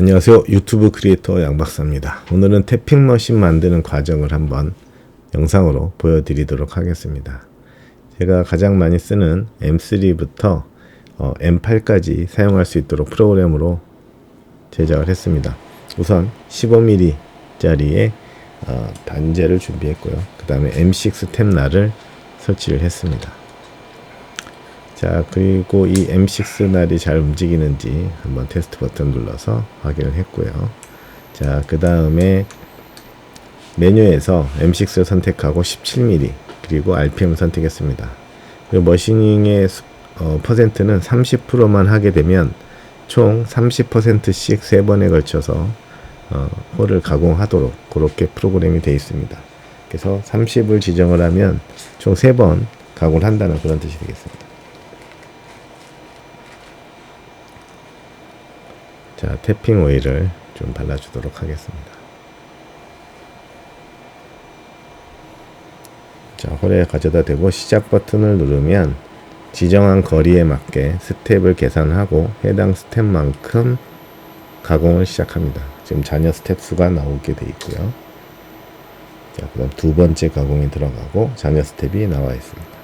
안녕하세요. 유튜브 크리에이터 양박사입니다. 오늘은 태핑 머신 만드는 과정을 한번 영상으로 보여드리도록 하겠습니다. 제가 가장 많이 쓰는 M3부터 어, M8까지 사용할 수 있도록 프로그램으로 제작을 했습니다. 우선 15mm짜리의 어, 단제를 준비했고요. 그 다음에 M6 탭날을 설치를 했습니다. 자 그리고 이 M6 날이 잘 움직이는지 한번 테스트 버튼 눌러서 확인을 했고요. 자그 다음에 메뉴에서 M6를 선택하고 17mm 그리고 RPM 을 선택했습니다. 그리고 머신닝의 어, 퍼센트는 30%만 하게 되면 총 30%씩 3번에 걸쳐서 어, 홀을 가공하도록 그렇게 프로그램이 되어 있습니다. 그래서 30을 지정을 하면 총 3번 가공을 한다는 그런 뜻이 되겠습니다 자, 태핑 오일을 좀 발라주도록 하겠습니다. 자, 홀에 가져다 대고 시작 버튼을 누르면 지정한 거리에 맞게 스텝을 계산하고 해당 스텝만큼 가공을 시작합니다. 지금 잔여 스텝 수가 나오게 되어 있고요. 자, 그 다음 두 번째 가공이 들어가고 잔여 스텝이 나와 있습니다.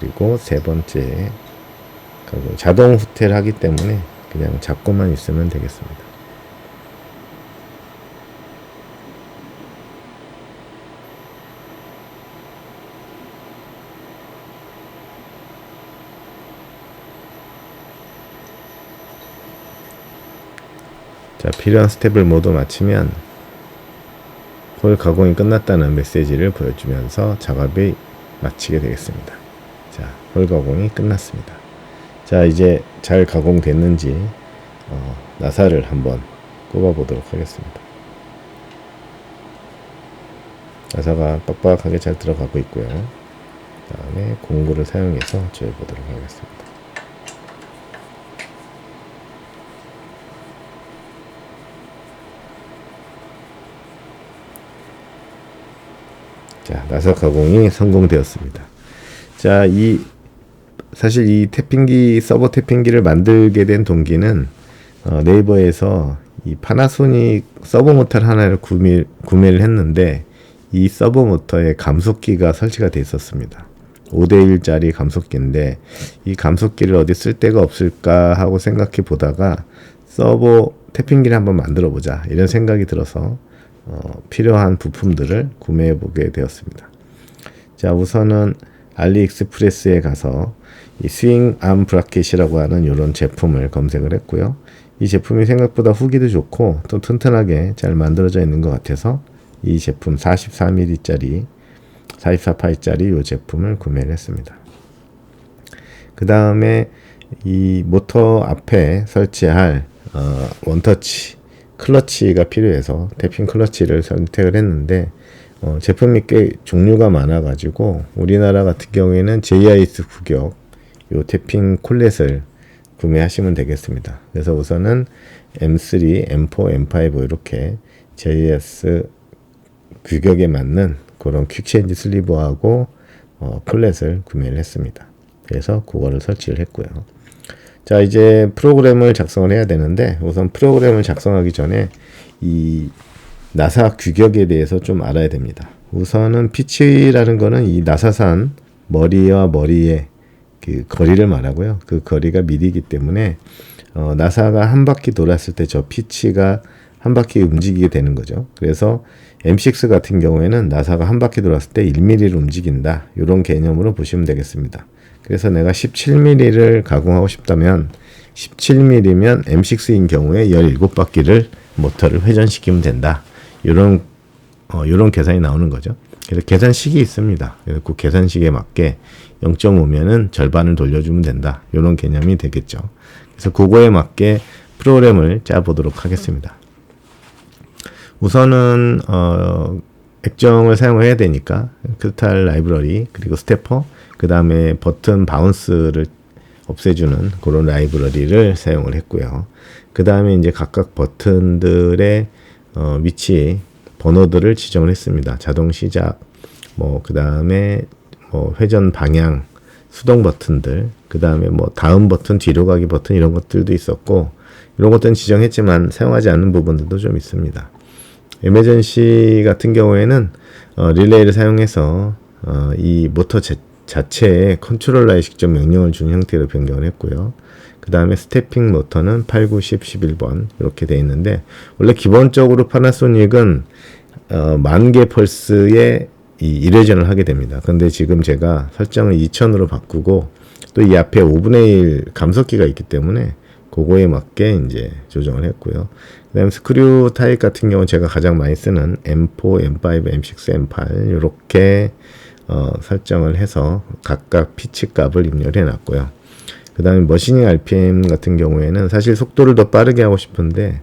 그리고 세 번째 자동 후퇴를 하기 때문에 그냥 잡고만 있으면 되겠습니다. 자, 필요한 스텝을 모두 마치면 홀 가공이 끝났다는 메시지를 보여주면서 작업이 마치게 되겠습니다. 자, 홀 가공이 끝났습니다. 자 이제 잘 가공됐는지 어, 나사를 한번 꼽아 보도록 하겠습니다. 나사가 빡빡하게 잘 들어가고 있고요. 그 다음에 공구를 사용해서 조여 보도록 하겠습니다. 자 나사 가공이 성공되었습니다. 자 이 사실 이 태핑기 서버 태핑기를 만들게 된 동기는 어, 네이버에서 이 파나소닉 서버 모터를 하나를 구매, 구매를 했는데 이 서버 모터에 감속기가 설치가 돼 있었습니다. 5대1짜리 감속기인데 이 감속기를 어디 쓸 데가 없을까 하고 생각해 보다가 서버 태핑기를 한번 만들어 보자 이런 생각이 들어서 어, 필요한 부품들을 구매해 보게 되었습니다. 자 우선은 알리익스프레스에 가서 이 스윙 암 브라켓이라고 하는 이런 제품을 검색을 했고요. 이 제품이 생각보다 후기도 좋고 또 튼튼하게 잘 만들어져 있는 것 같아서 이 제품 44mm짜리 44파이짜리 이 제품을 구매를 했습니다. 그 다음에 이 모터 앞에 설치할 어, 원터치 클러치가 필요해서 태핑 클러치를 선택을 했는데 어, 제품이 꽤 종류가 많아 가지고 우리나라 같은 경우에는 JIS 구격 요 태핑 콜렛을 구매하시면 되겠습니다. 그래서 우선은 M3, M4, M5 이렇게 JS 규격에 맞는 그런 퀵체인지 슬리버하고 어, 콜렛을 구매를 했습니다. 그래서 그거를 설치를 했고요. 자 이제 프로그램을 작성을 해야 되는데 우선 프로그램을 작성하기 전에 이 나사 규격에 대해서 좀 알아야 됩니다. 우선은 피치라는 거는 이 나사산 머리와 머리의 그 거리를 말하고요. 그 거리가 미리이기 때문에 어, 나사가 한 바퀴 돌았을 때 저 피치가 한 바퀴 움직이게 되는 거죠. 그래서 M6 같은 경우에는 나사가 한 바퀴 돌았을 때 1mm를 움직인다. 이런 개념으로 보시면 되겠습니다. 그래서 내가 17mm를 가공하고 싶다면 17mm면 M6인 경우에 17바퀴를 모터를 회전시키면 된다. 이런 어, 이런 계산이 나오는 거죠. 그래서 계산식이 있습니다. 그 계산식에 맞게 0.5면은 절반을 돌려주면 된다. 이런 개념이 되겠죠. 그래서 그거에 맞게 프로그램을 짜 보도록 하겠습니다. 우선은 어, 액정을 사용해야 되니까 크스탈 라이브러리 그리고 스태퍼 그 다음에 버튼 바운스를 없애주는 그런 라이브러리를 사용을 했고요. 그 다음에 이제 각각 버튼들의 어, 위치 번호들을 지정을 했습니다. 자동 시작, 뭐, 그 다음에 뭐 회전 방향, 수동 버튼들, 그 다음에 뭐 다음 버튼, 뒤로 가기 버튼 이런 것들도 있었고 이런 것들은 지정했지만 사용하지 않는 부분들도 좀 있습니다. 에메전시 같은 경우에는 어, 릴레이를 사용해서 어, 이 모터 자, 자체에 컨트롤러에 직접 명령을 준 형태로 변경을 했고요. 그 다음에 스태핑 모터는 8, 9, 10, 11번 이렇게 돼 있는데 원래 기본적으로 파나소닉은 어, 만개 펄스에 이 이레전을 하게 됩니다. 근데 지금 제가 설정을 2000으로 바꾸고 또 이 앞에 5분의 1 감속기가 있기 때문에 그거에 맞게 이제 조정을 했고요. 그 다음 스크류 타입 같은 경우는 제가 가장 많이 쓰는 M4, M5, M6, M8 이렇게 어, 설정을 해서 각각 피치 값을 입력해 놨고요. 그 다음에 머신닝 RPM 같은 경우에는 사실 속도를 더 빠르게 하고 싶은데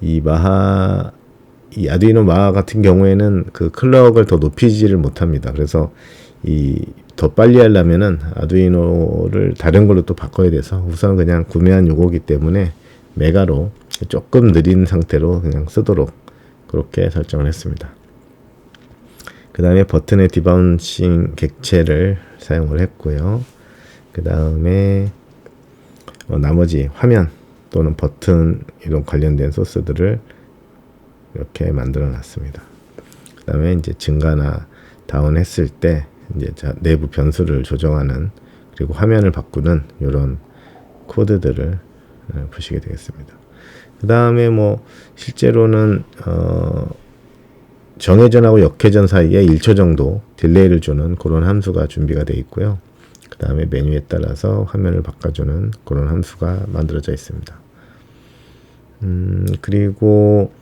이 마하 이 아두이노 마하 같은 경우에는 그 클럭을 더 높이지를 못합니다. 그래서 이 더 빨리 하려면은 아두이노를 다른 걸로 또 바꿔야 돼서 우선 그냥 구매한 요거기 때문에 메가로 조금 느린 상태로 그냥 쓰도록 그렇게 설정을 했습니다. 그 다음에 버튼의 디바운싱 객체를 사용을 했고요. 그 다음에 어, 나머지 화면 또는 버튼 이런 관련된 소스들을 이렇게 만들어 놨습니다. 그 다음에 이제 증가나 다운했을 때 이제 내부 변수를 조정하는 그리고 화면을 바꾸는 이런 코드들을 어, 보시게 되겠습니다. 그 다음에 뭐 실제로는 어 정회전하고 역회전 사이에 1초 정도 딜레이를 주는 그런 함수가 준비가 되어 있고요. 그 다음에 메뉴에 따라서 화면을 바꿔주는 그런 함수가 만들어져 있습니다. 음, 그리고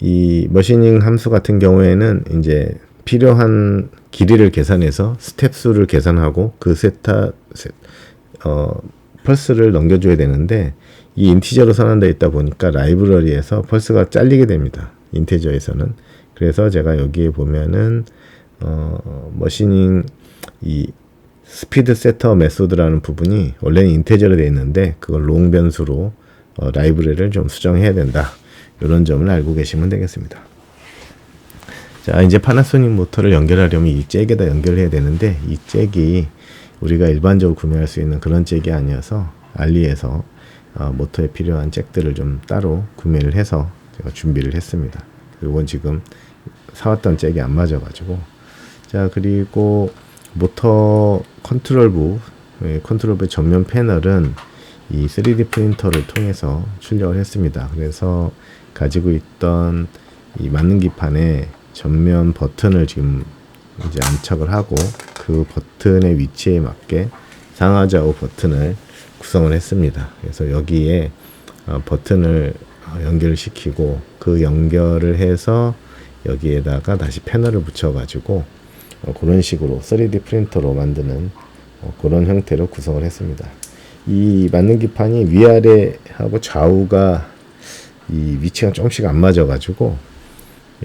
이 머신닝 함수 같은 경우에는 이제 필요한 길이를 계산해서 스텝 수를 계산하고 그 세타 어 펄스를 넘겨줘야 되는데 이 인티저로 선언되어 있다 보니까 라이브러리에서 펄스가 잘리게 됩니다. 인티저에서는 그래서 제가 여기에 보면은 어 머신닝 이 스피드 세터 메소드라는 부분이 원래는 인테저로 되어 있는데 그걸 롱 변수로 어, 라이브러리를 좀 수정해야 된다. 이런 점을 알고 계시면 되겠습니다. 자, 이제 파나소닉 모터를 연결하려면 이 잭에다 연결해야 되는데 이 잭이 우리가 일반적으로 구매할 수 있는 그런 잭이 아니어서 알리에서 어, 모터에 필요한 잭들을 좀 따로 구매를 해서 제가 준비를 했습니다. 이건 지금 사왔던 잭이 안 맞아가지고 자 그리고 모터 컨트롤부 예, 컨트롤부 전면 패널은 이 3D 프린터를 통해서 출력을 했습니다. 그래서 가지고 있던 이 맞는 기판에 전면 버튼을 지금 이제 안착을 하고 그 버튼의 위치에 맞게 상하좌우 버튼을 구성을 했습니다. 그래서 여기에 어, 버튼을 어, 연결 시키고 그 연결을 해서 여기에다가 다시 패널을 붙여 가지고 어, 그런 식으로 3D 프린터로 만드는 그런 형태로 구성을 했습니다. 이 맞는 기판이 위아래 하고 좌우가 이 위치가 조금씩 안 맞아 가지고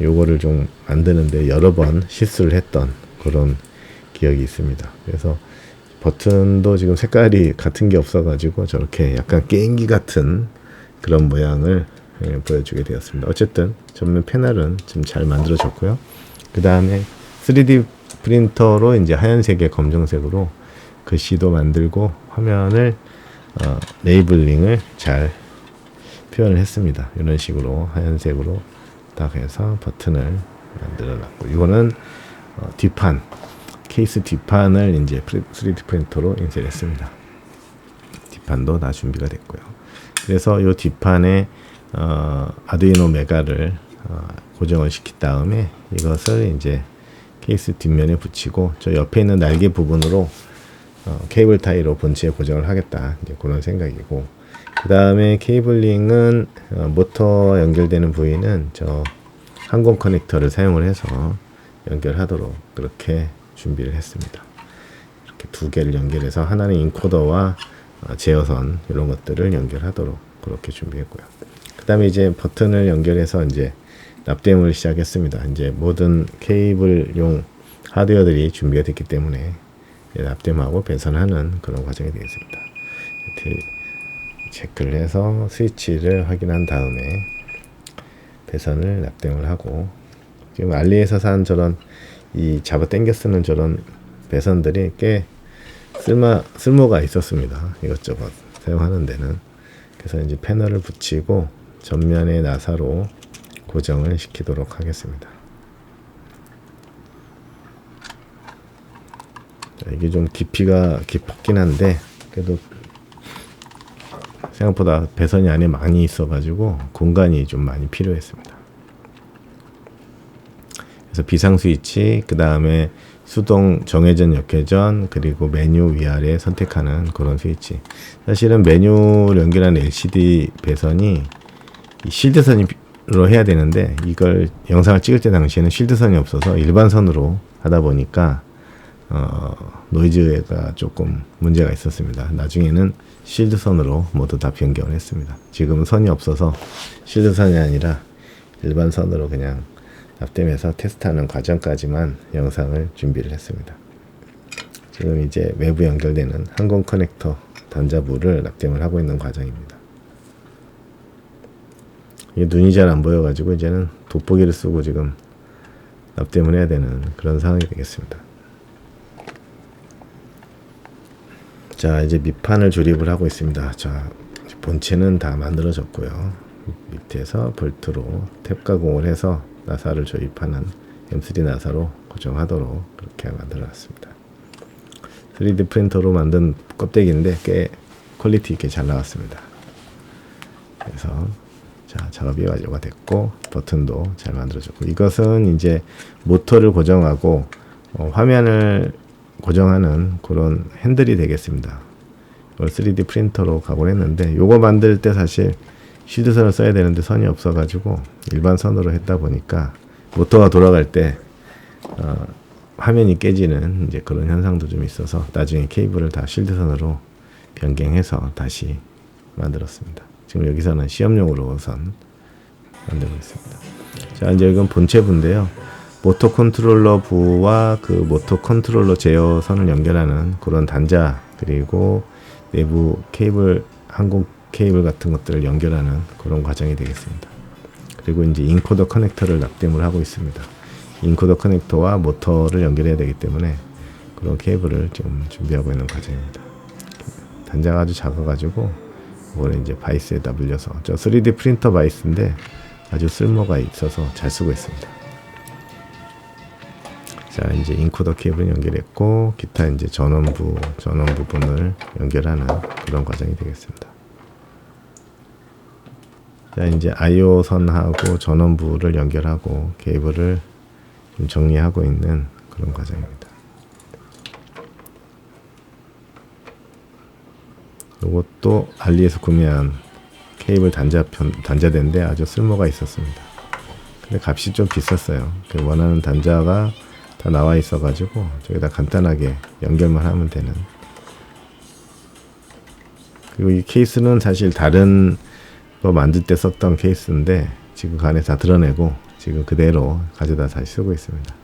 요거를 좀 만드는데 여러 번 실수를 했던 그런 기억이 있습니다. 그래서 버튼도 지금 색깔이 같은 게 없어가지고 저렇게 약간 게임기 같은 그런 모양을 예, 보여주게 되었습니다. 어쨌든 전면 패널은 지금 잘 만들어졌고요. 그 다음에 3D 프린터로 이제 하얀색에 검정색으로 글씨도 만들고 화면을 어, 레이블링을 잘 표현을 했습니다. 이런 식으로 하얀색으로 딱 해서 버튼을 만들어 놨고 이거는 어, 뒷판 케이스 뒷판을 이제 3D 프린터로 인쇄했습니다. 뒷판도 다 준비가 됐고요. 그래서 이 뒷판에 어, 아두이노 메가를 어, 고정을 시킨 다음에 이것을 이제 케이스 뒷면에 붙이고 저 옆에 있는 날개 부분으로 어, 케이블 타이로 본체에 고정을 하겠다 이제 그런 생각이고 그 다음에 케이블링은 어, 모터 연결되는 부위는 저 항공 커넥터를 사용을 해서 연결하도록 그렇게 준비를 했습니다. 이렇게 두 개를 연결해서 하나는 인코더와 어, 제어선 이런 것들을 연결하도록 그렇게 준비했고요. 그 다음에 이제 버튼을 연결해서 이제 납땜을 시작했습니다. 이제 모든 케이블용 하드웨어들이 준비가 됐기 때문에 납땜하고 배선하는 그런 과정이 되겠습니다. 체크를 해서 스위치를 확인한 다음에 배선을 납땜을 하고 지금 알리에서 산 저런 이 잡아 당겨 쓰는 저런 배선들이 꽤 쓸마 쓸모가 있었습니다. 이것저것 사용하는 데는 그래서 이제 패널을 붙이고 전면에 나사로 고정을 시키도록 하겠습니다. 자, 이게 좀 깊이가 깊긴 한데 그래도 생각보다 배선이 안에 많이 있어가지고 공간이 좀 많이 필요했습니다. 그래서 비상 스위치, 그 다음에 수동 정회전, 역회전, 그리고 메뉴 위아래 선택하는 그런 스위치. 사실은 메뉴를 연결하는 LCD 배선이 이 실드선으 로 해야 되는데 이걸 영상을 찍을 때 당시에는 실드선이 없어서 일반선으로 하다 보니까 어, 노이즈가 조금 문제가 있었습니다. 나중에는 실드선으로 모두 다 변경을 했습니다. 지금은 선이 없어서 실드선이 아니라 일반 선으로 그냥 납땜해서 테스트하는 과정까지만 영상을 준비를 했습니다. 지금 이제 외부 연결되는 항공 커넥터 단자부를 납땜을 하고 있는 과정입니다. 이게 눈이 잘 안 보여가지고 이제는 돋보기를 쓰고 지금 납땜을 해야 되는 그런 상황이 되겠습니다. 자 이제 밑판을 조립을 하고 있습니다. 자 본체는 다 만들어졌고요. 밑에서 볼트로 탭 가공을 해서 나사를 조립하는 M3 나사로 고정하도록 그렇게 만들어놨습니다. 3D 프린터로 만든 껍데기인데 꽤 퀄리티 있게 잘 나왔습니다. 그래서 자 작업이 완료가 됐고 버튼도 잘 만들어졌고 이것은 이제 모터를 고정하고 어, 화면을 고정하는 그런 핸들이 되겠습니다. 이걸 3D 프린터로 가공을 했는데 요거 만들 때 사실 실드선을 써야 되는데 선이 없어가지고 일반 선으로 했다 보니까 모터가 돌아갈 때 어, 화면이 깨지는 이제 그런 현상도 좀 있어서 나중에 케이블을 다 실드선으로 변경해서 다시 만들었습니다. 지금 여기서는 시험용으로 우선 만들고 있습니다. 자 이제 이건 본체부인데요. 모터 컨트롤러 부와 그 모터 컨트롤러 제어선을 연결하는 그런 단자 그리고 내부 케이블 항공 케이블 같은 것들을 연결하는 그런 과정이 되겠습니다. 그리고 이제 인코더 커넥터를 납땜을 하고 있습니다. 인코더 커넥터와 모터를 연결해야 되기 때문에 그런 케이블을 지금 준비하고 있는 과정입니다. 단자가 아주 작아가지고 이거를 이제 바이스에다 물려서 저 3D 프린터 바이스인데 아주 쓸모가 있어서 잘 쓰고 있습니다. 자 이제 인코더 케이블 연결했고 기타 이제 전원부 전원 부분을 연결하는 그런 과정이 되겠습니다. 자 이제 I/O 선하고 전원부를 연결하고 케이블을 좀 정리하고 있는 그런 과정입니다. 이것도 알리에서 구매한 케이블 단자편 단자대인데 아주 쓸모가 있었습니다. 근데 값이 좀 비쌌어요. 그 원하는 단자가 다 나와 있어가지고 저기다 간단하게 연결만 하면 되는. 그리고 이 케이스는 사실 다른 거 만들 때 썼던 케이스인데 지금 그 안에 다 드러내고 지금 그대로 가져다 다시 쓰고 있습니다.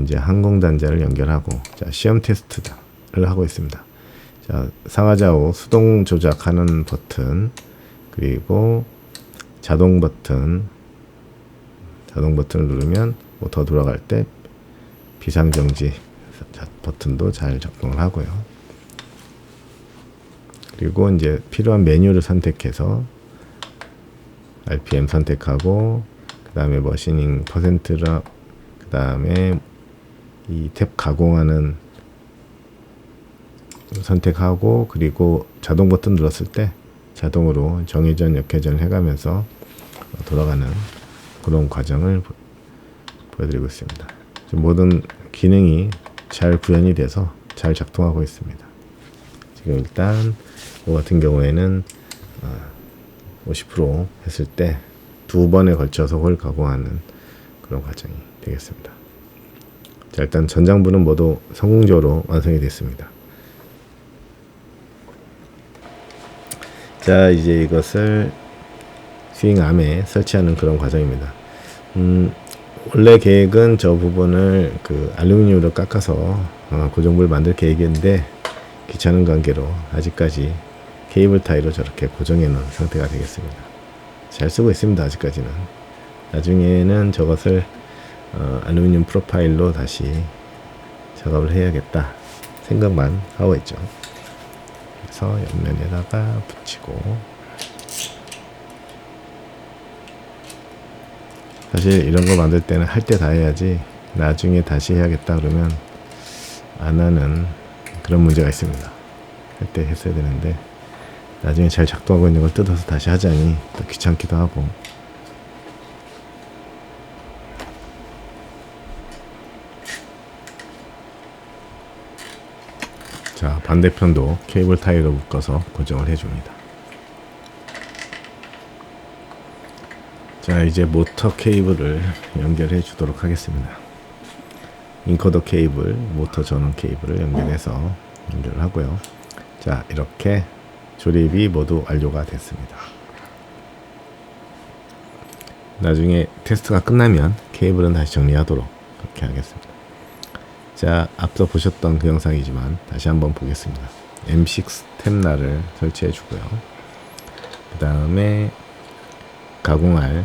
이제 항공 단자를 연결하고 자 시험 테스트를 하고 있습니다. 자 상하좌우 수동 조작하는 버튼 그리고 자동 버튼 자동 버튼을 누르면 뭐더 돌아갈 때 비상정지 버튼도 잘 작동을 하고요. 그리고 이제 필요한 메뉴를 선택해서 RPM 선택하고 그 다음에 머신닝 퍼센트라 그 다음에 이 탭 가공하는 선택하고 그리고 자동 버튼 눌렀을 때 자동으로 정회전 역회전을 해가면서 돌아가는 그런 과정을 보여드리고 있습니다. 모든 기능이 잘 구현이 돼서 잘 작동하고 있습니다. 지금 일단 이 같은 경우에는 50% 했을 때 두 번에 걸쳐서 홀 가공하는 그런 과정이 되겠습니다. 자, 일단 전장부는 모두 성공적으로 완성이 됐습니다. 자, 이제 이것을 스윙암에 설치하는 그런 과정입니다. 음, 원래 계획은 저 부분을 그 알루미늄으로 깎아서 어, 고정부를 만들 계획인데 귀찮은 관계로 아직까지 케이블 타이로 저렇게 고정해 놓은 상태가 되겠습니다. 잘 쓰고 있습니다. 아직까지는. 나중에는 저것을 어, 알루미늄 프로파일로 다시 작업을 해야겠다 생각만 하고 있죠. 그래서 옆면에다가 붙이고 사실 이런 거 만들 때는 할 때 다 해야지 나중에 다시 해야겠다 그러면 안 하는 그런 문제가 있습니다. 할 때 했어야 되는데 나중에 잘 작동하고 있는 걸 뜯어서 다시 하자니 또 귀찮기도 하고 자 반대편도 케이블 타이로 묶어서 고정을 해줍니다. 자 이제 모터 케이블을 연결해 주도록 하겠습니다. 인코더 케이블, 모터 전원 케이블을 연결해서 연결을 하고요. 자 이렇게 조립이 모두 완료가 됐습니다. 나중에 테스트가 끝나면 케이블은 다시 정리하도록 그렇게 하겠습니다. 자, 앞서 보셨던 그 영상이지만 다시 한번 보겠습니다. M6 템날을 설치해 주고요. 그 다음에 가공할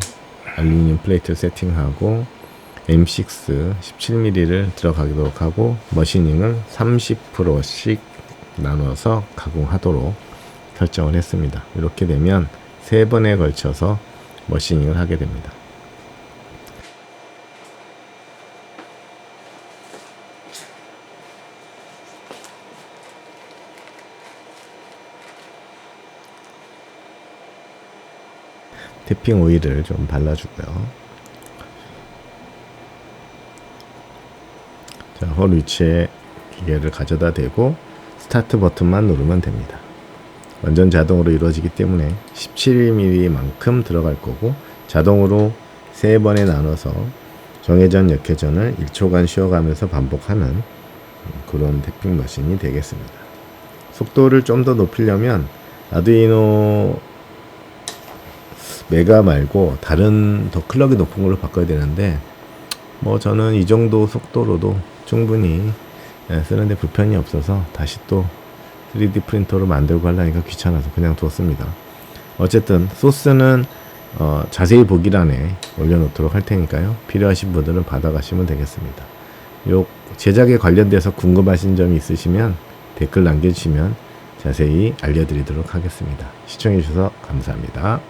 알루미늄 플레이트 세팅하고 M6 17mm를 들어가도록 하고 머시닝을 30%씩 나눠서 가공하도록 설정을 했습니다. 이렇게 되면 세 번에 걸쳐서 머시닝을 하게 됩니다. 태핑 오일을 좀 발라주고요. 자, 홀 위치에 기계를 가져다 대고 스타트 버튼만 누르면 됩니다. 완전 자동으로 이루어지기 때문에 17mm만큼 들어갈 거고 자동으로 세 번에 나눠서 정회전 역회전을 1초간 쉬어가면서 반복하는 그런 태핑 머신이 되겠습니다. 속도를 좀 더 높이려면 아두이노 메가 말고 다른 더 클럭이 높은 걸로 바꿔야 되는데 뭐 저는 이 정도 속도로도 충분히 예, 쓰는데 불편이 없어서 다시 또 3D 프린터로 만들고 하려니까 귀찮아서 그냥 뒀습니다. 어쨌든 소스는 어, 자세히 보기란에 올려놓도록 할 테니까요. 필요하신 분들은 받아가시면 되겠습니다. 요 제작에 관련돼서 궁금하신 점이 있으시면 댓글 남겨주시면 자세히 알려드리도록 하겠습니다. 시청해주셔서 감사합니다.